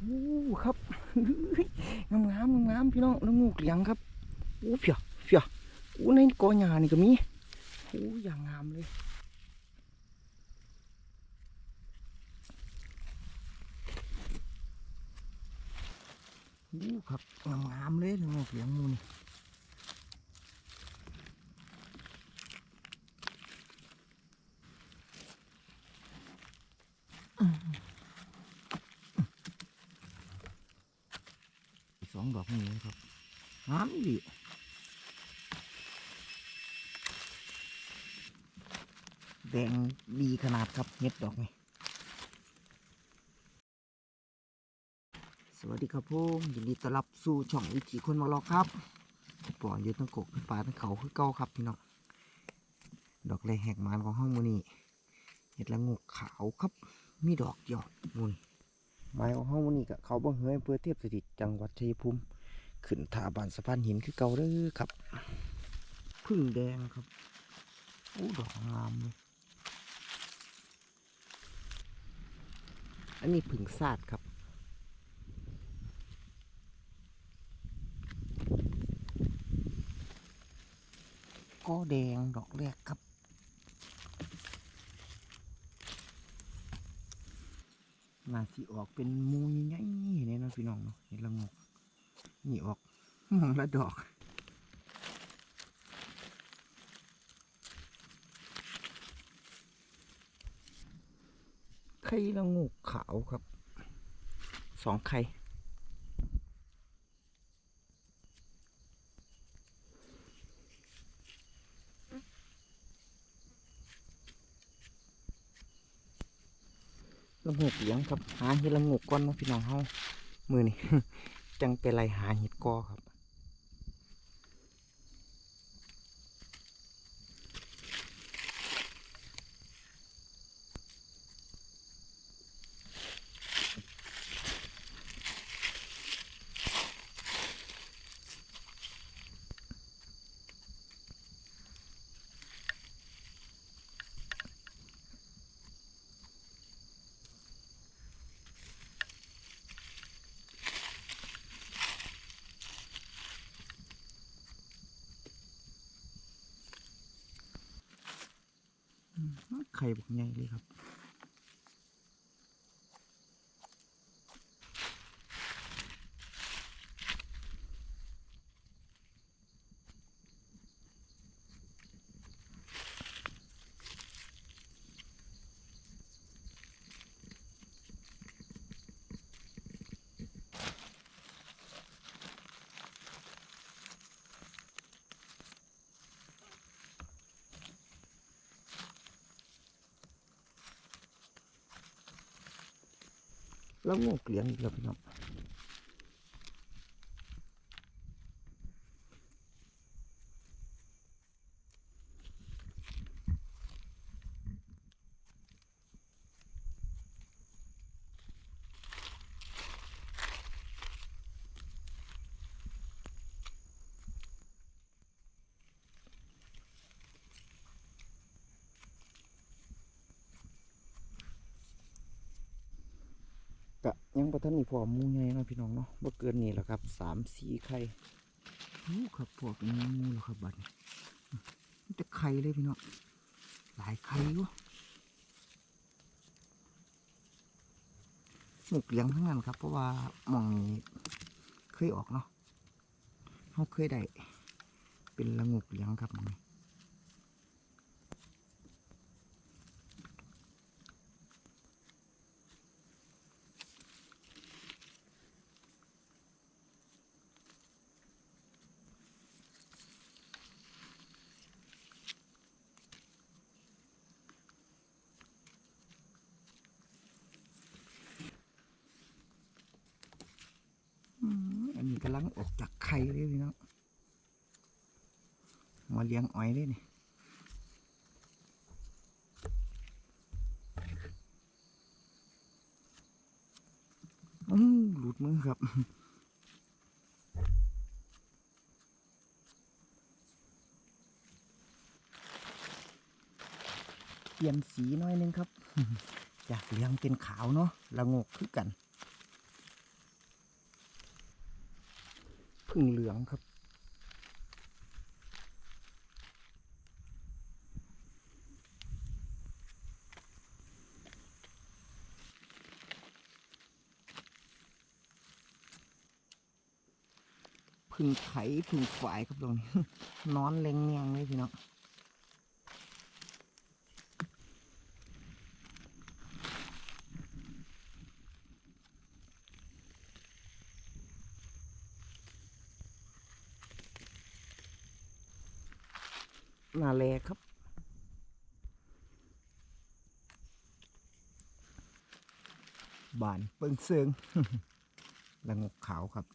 โอ้ครับงามงามงามๆพี่น้องแล้วงูเหลียงครับโอ้เพียเพียโอ้ในกอหญ้านี่ก็มีโอ้อย่างงามเลยโอ้ครับงามงามๆเลยงูเหลียงงูนี่ส องดอกนี่ครับงามดีแดงดีขนาดครับเห็ดดอกนี่สวัสดีครับผมยินดีต้อนรับสู่ช่องวิถีคนมาลอกครับปล่อยยู่ทั้งกกป่าทั้งเขาคือเก่าครับพี่น้องดอกแรกแหกมานของห้องมือนี่เห็ดละงกขาวครับ มีดอกเดียวมุน ไม้ของห้องมือนี่กับเขาบังเฮยเพื่อเทียบสถิตจังหวัดชัยภูมิขึ้นถาบานสะพานหินคือเก่าเด้อครับพึ่งแดงครับโอ้ดอกงามเลยอันนี้ผึ่งซาดครับก็แดงดอกแรกครับ น่าสิออกเป็นมูใหญ่ๆเนี่ยนะพี่น้องเนาะเห็นละงกนี่ออกมองละดอกไข่ละงูกขาวครับสองไข่ ละงูกเลียงครับ หาเห็ดละงูกก่อนเนาะพี่น้องเฮามือนี่ จังไปไล่หาเห็ดกอครับ ไข่บักใหญ่เลยครับ แล้วงูเกลียงอีกแล้วพี่น้องกะยังประทันนี่พอหมูใหญ่เนาะพี่น้องเนาะบ่เกินนี่แหละครับ สามสี่ไข่โอ้ครับพวกเป็นหมูแล้วครับบัดนี่จะไข่เลยพี่น้องหลายไข่อยู่หมูเลี้ยงทั้งนั้นครับ เพราะว่ามองนี้เคยออกเนาะเขาเคยได้เป็นละงูเลี้ยงครับมองนี้ กำลังออกจากไข่เลยพี่น้องมาเลี้ยงอ้อยเลยนี่อื้หลุดมือครับเปลี่ยนสีหน่อยนึงครับ จากเหลืองเป็นขาวเนาะละงกคือกัน พึ่งเหลืองครับ พึ่งไข่พึ่งฝายครับตรงนี้นอนเล็งเนียงเลยพี่น้อง นาแลครับ บานเปิงเซิงละงกขาวครับ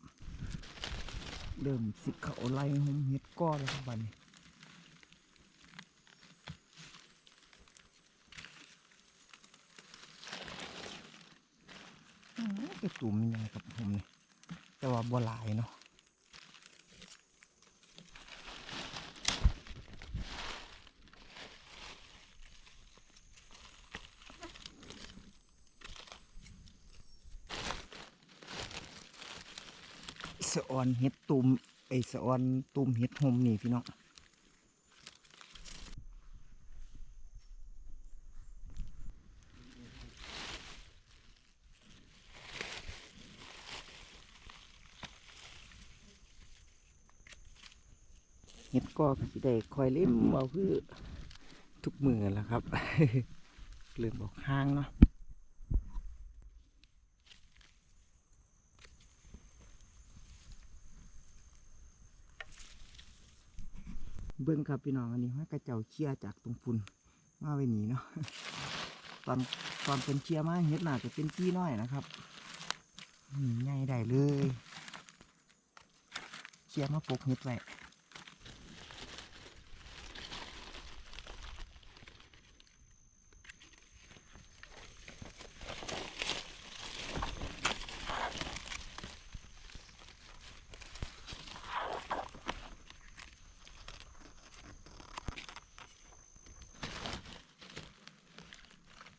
เริ่มสิเขาไล่หมเห็ดก้อนแล้วครับบันนี้ตุ่มยังไงกับผมนี่แต่ว่าบัวลายเนาะ ออนเห็ดตุมไอสะออนตุมเห็ดหมนี่พี่น้องเห็ดก็สิได้คอยเล่มเอาคือทุกมือแล้วครับ เริ่มออกห้างเนาะ เบิ้งครับพี่น้องอันนี้ห้ากระเจ้าเชียจากตรงฝุ่นมาไว้หนีเนาะตอนตอนเป็นเชียมาเฮ็ดหนาจะเป็นจี้น้อยนะครับง่ายได้เลยเชียมาปลูกเห็ดไว้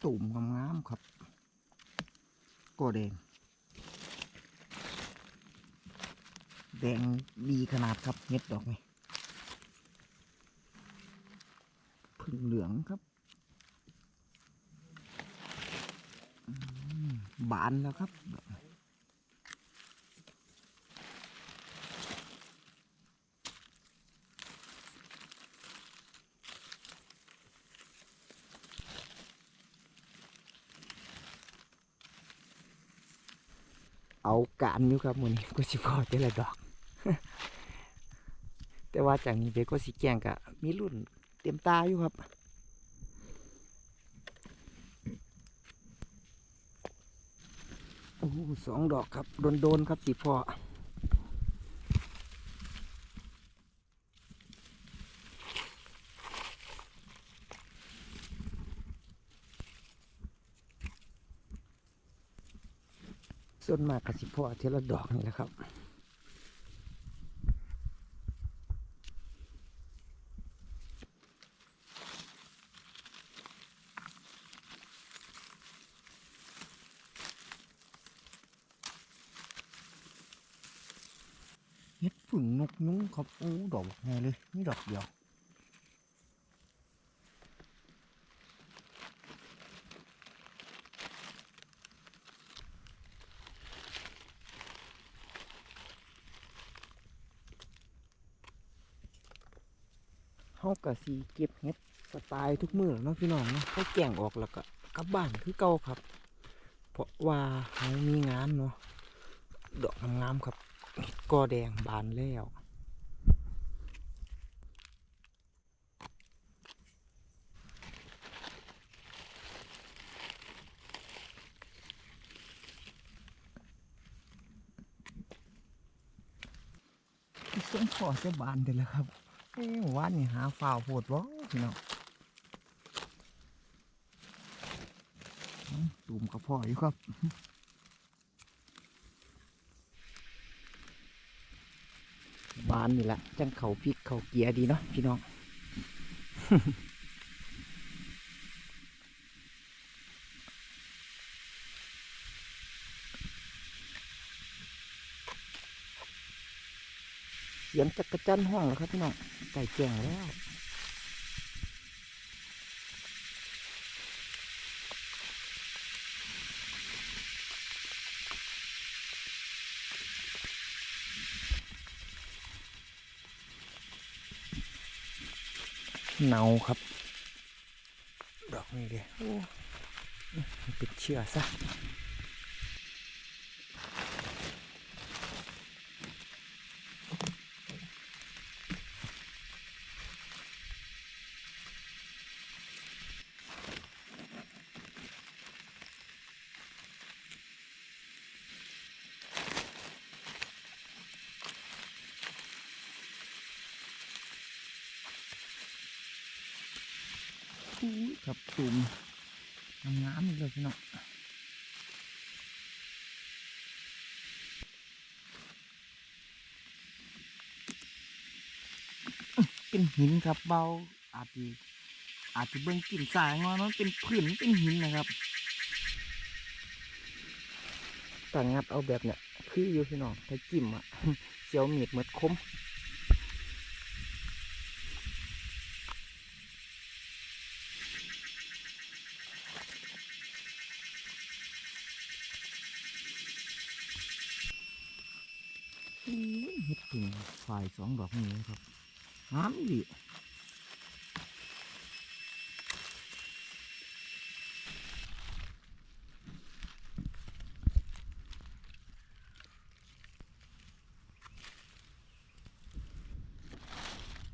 ตุ่มงามๆครับก็แดง แดงดีขนาดครับเม็ดดอกนี่พึ่งเหลืองครับบานแล้วครับ เอาการอยู่ครับมือนี้ก็สิพอเจละดอก แต่ว่าจากนี้เบก็สิแกงกะมีรุ่นเต็มตาอยู่ครับโอ้สองดอกครับโดนๆครับสิพอ ส่วนมากกสิพอเทละดอกนี่แหละครับ เฮ็ดผึ่งนกนุ้งครับโอ้ดอกไงเลยนี่ดอกเดียว เฮากะสีเก็บเฮ็ดสไตล์ทุกมือเนาะพี่น้องเนาะเขาแก่งออกแล้วก็กลับบ้านคือเก่าครับ เพราะว่าเขามีงานเนาะดอกงามๆครับกอแดงบานแล้วส้มขอจะบานเดี๋ยวแล้วครับ เอ้วานนี่หาฝ่าวโหดบ่พี่น้องตุ่มกระเพาะอยู่ครับบานนี่แหละจังเขาพริกเขาเกียดีเนาะพี่น้องเสียงจักรจันห้องแล้วครับพี่น้อง ไก่แจ้งแล้วเนาครับ ดอกนี้เดียโอ้มันเป็นเชื่อซะอุ้ ยครับตุ่มงามๆเลยพี่น้องเป็นหินครับเบาอาจจะอาจจะเบิ่งกลิ่นสายงอมันเป็นพื้นเป็นหินนะครับแต่งัดเอาแบบเนี้ยคืออยู่พี่น้องถ้าจิ้มอะเสียวมีดเหมือนคม อุ้ยเห็ดผึ่งฝ่าย สองดอกนี้ครับงามดี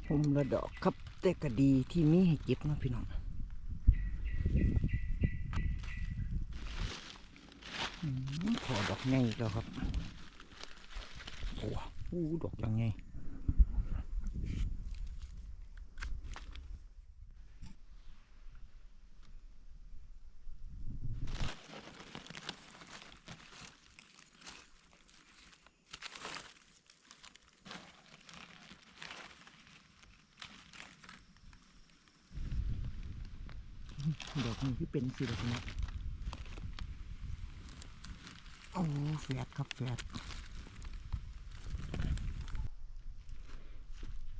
หุมละดอกครับแต่ก็ดีที่มีให้เก็บนะพี่น้องขอดอกใหญ่อีกแล้วครับโอ้โหดอกยังไง ดอกนี้ที่เป็นสีดอกนี้โอ้แฝดครับแฝด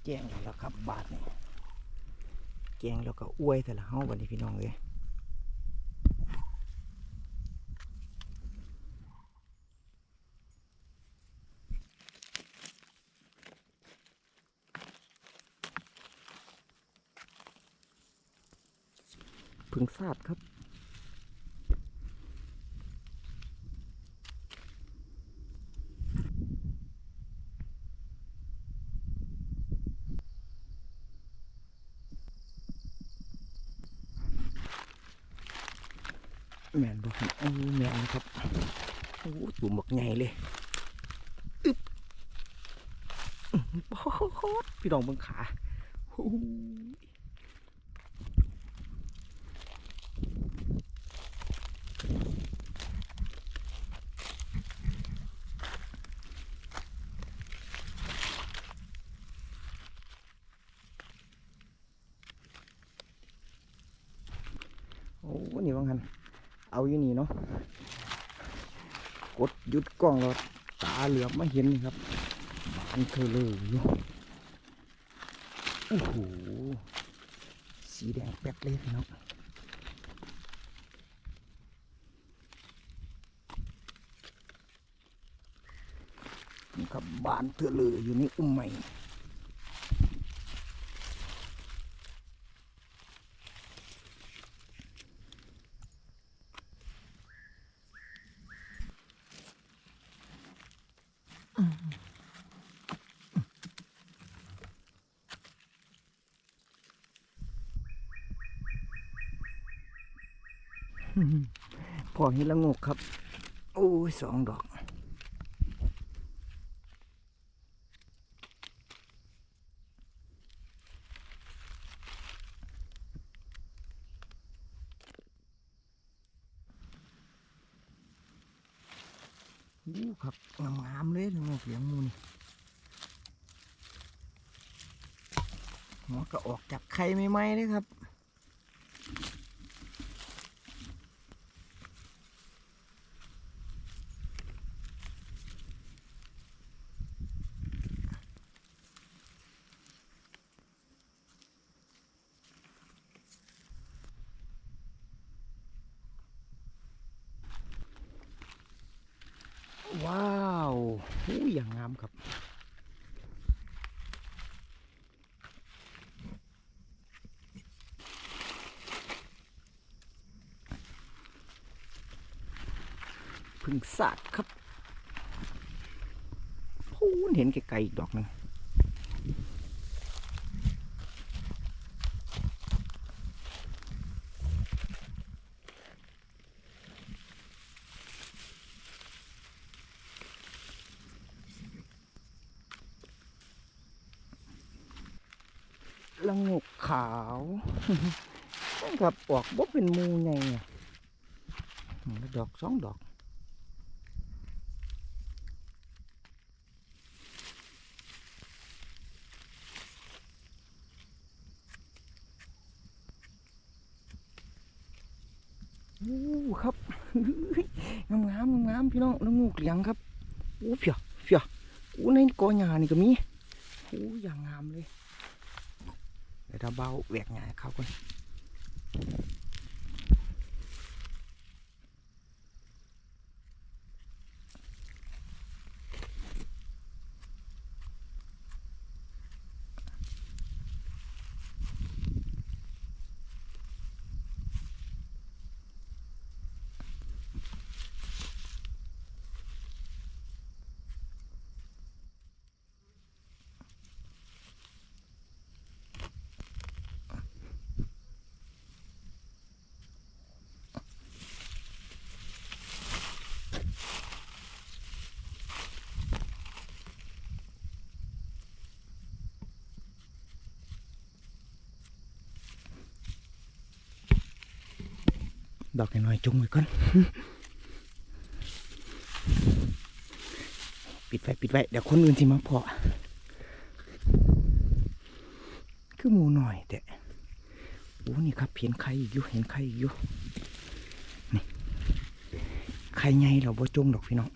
แจ้งแล้วครับบาทนี่แจ้งแล้วก็อวยแต่ละเฮาวันนี้พี่น้องเลย พึ่งซาดครับ แมนบอกโอ้แมนครับ โอ้ตุ่มบักใหญ่เลยอึ๊บอื้อหือโคตรพี่น้องเบิ่งขาโอ้ย โอ้นี่ว่างันเอาอยู่นี่เนาะกดหยุดกล้องแล้วตาเหลือบมาเห็นนะครับบานเธอเลยอยู่โอ้โหสีแดงแป๊ดเลยพี่น้องนี่ครับบานเธอเลยอยู่ในอุ้มใหม่ พอเห็นละงกครับ โอ้ยสองดอกดูครับงามๆเลยละงกเหลียงมูนี่หัวก็ออกจากไข่ใหม่ๆเลยครับ ว้าวหูยอย่างงามครับ พึ่งสาดครับพูนเห็นไกลๆอีกดอกหนึงละงกขาวครับออกบ่เป็นมูไงดอกสองดอก โอ้ครับ งามงามงามๆ พี่น้องแล้วงูเกลียงครับอู้เพียเพียโอ้ในกอหญ้านี่ก็มีโอ้อย่างงามเลยเดี๋ยวเราเบาแหวกหญ้าให้เขาก่อน ดอกน้อยๆจุงไว้ก่อน ปิดไว้ปิดไว้เดี๋ยวคนอื่นสิมาเพาะคือหมูหน่อยแต่โอ้นี่ครับเห็นไข่อีกอยู่เห็นไข่อีกอยู่นี่ไข่ใหญ่เราบ่จงดอกพี่น้อง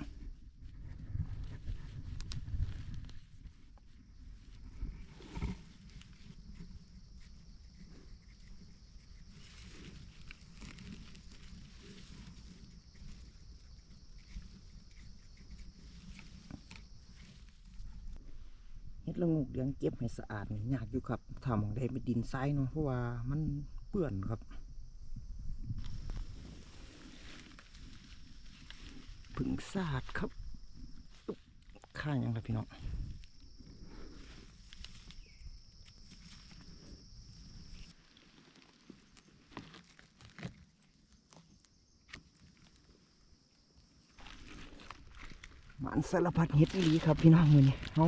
ดละงูกเลี้ยงเก็บให้สะอาดยากอยู่ครับถ้ามองได้เป็นดินทรายเนาะเพราะว่ามันเปื้อนครับผึ่งสาดครับข้างยังครับพี่น้องมันสารพัดเฮ็ดอีหลีครับพี่น้องมือนี่เฮา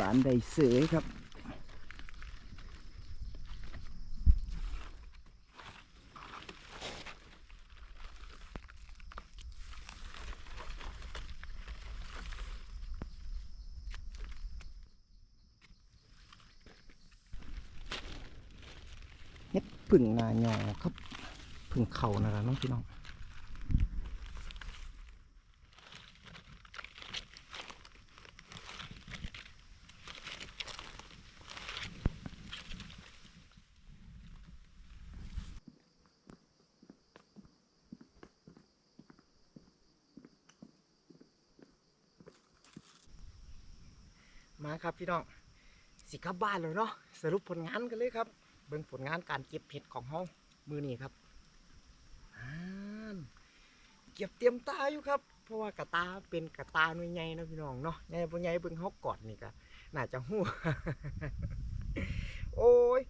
บานได้เสยครับเฮ็ดผึ่งนาหยอครับผึ่งเขานั่นแหละน้องพี่น้อง ครับพี่น้องสิกลับบ้านเลยเนาะสรุปผลงานกันเลยครับ เบิ่งผลงานการเก็บเห็ดของเฮามือนี้ครับเก็บเตรียมตาอยู่ครับ เพราะว่ากระตาเป็นกระตาหน่วยใหญ่นะพี่น้องเนาะใหญ่บ่ใหญ่เบิ่งเฮากอดนี่ก็น่าจะฮู้โอ้ย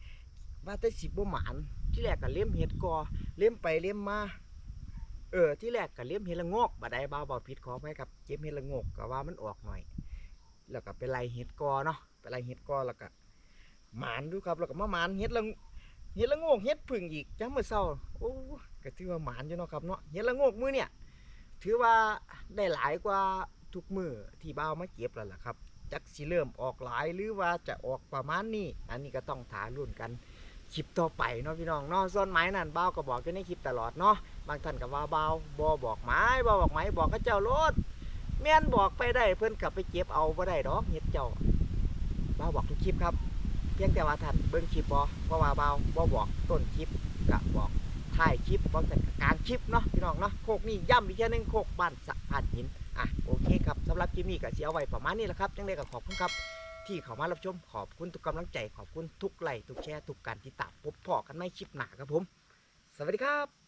ว่าแต่สิบ่หมานที่แรกก็เลี้ยมเห็ดกอเลี้ยมไปเลี้ยมมาเออที่แรกก็เลี้ยมเห็ดละโงกบัดใดบ่าวบ่ผิดขอไปครับเก็บเห็ดละโงกก็ว่ามันออกหน่อย แล้วก็ไปไล่เห็ดกอเนาะไปไล่เห็ดกอแล้วก็หมานดูครับแล้วก็มาหมานเห็ดละเฮ็ดละโงกเฮ็ดผึ่งอีกจังมื้อเช้าโอ้ก็ถือว่าหมานอยู่เนาะครับเนาะเฮ็ดละโงกมือเนี่ย ถือว่าได้หลายกว่าทุกมือที่บ่าวมาเก็บแล้วล่ะครับจักสิเริ่มออกหลายหรือว่าจะออกประมาณนี้ อันนี้ก็ต้องถารุ่นกันคลิปต่อไปเนาะพี่น้องเนาะส่วนไม้นั่นเบ้าก็บอกอยู่ในคลิปตลอดเนาะบางท่านก็ว่าเบาบ่บอกไม้บ่บอกไม้บอกเขาเจ้ารถ แม่นบอกไปได้เพิ่อนกลับไปเก็บเอาบ่ได้ดอกเฮ็ดเจ้าเบาบอกทุกคลิปครับ เพียงแต่ว่าท่านเบิ่งคลิปบ่เพราะว่าเบาบ่บอกต้นคลิปก็บอกท้ายคลิปบอกแต่กลางคลิปเนาะพี่น้องเนาะโคกนี่ย้ำอีกแค่หนึงโคกบ้านสะพานหินอะโอเคครับสำหรับคลิปนี้ก็เสิเอาไว้ประมาณนี้แหละครับจังไดก็ขอบคุณครับ ที่เข้ามารับชมขอบคุณทุกกำลังใจขอบคุณทุกไลค์ทุกแชร์ทุกการติดตามพบพอกันไม่คลิปหนาครับผม สวัสดีครับ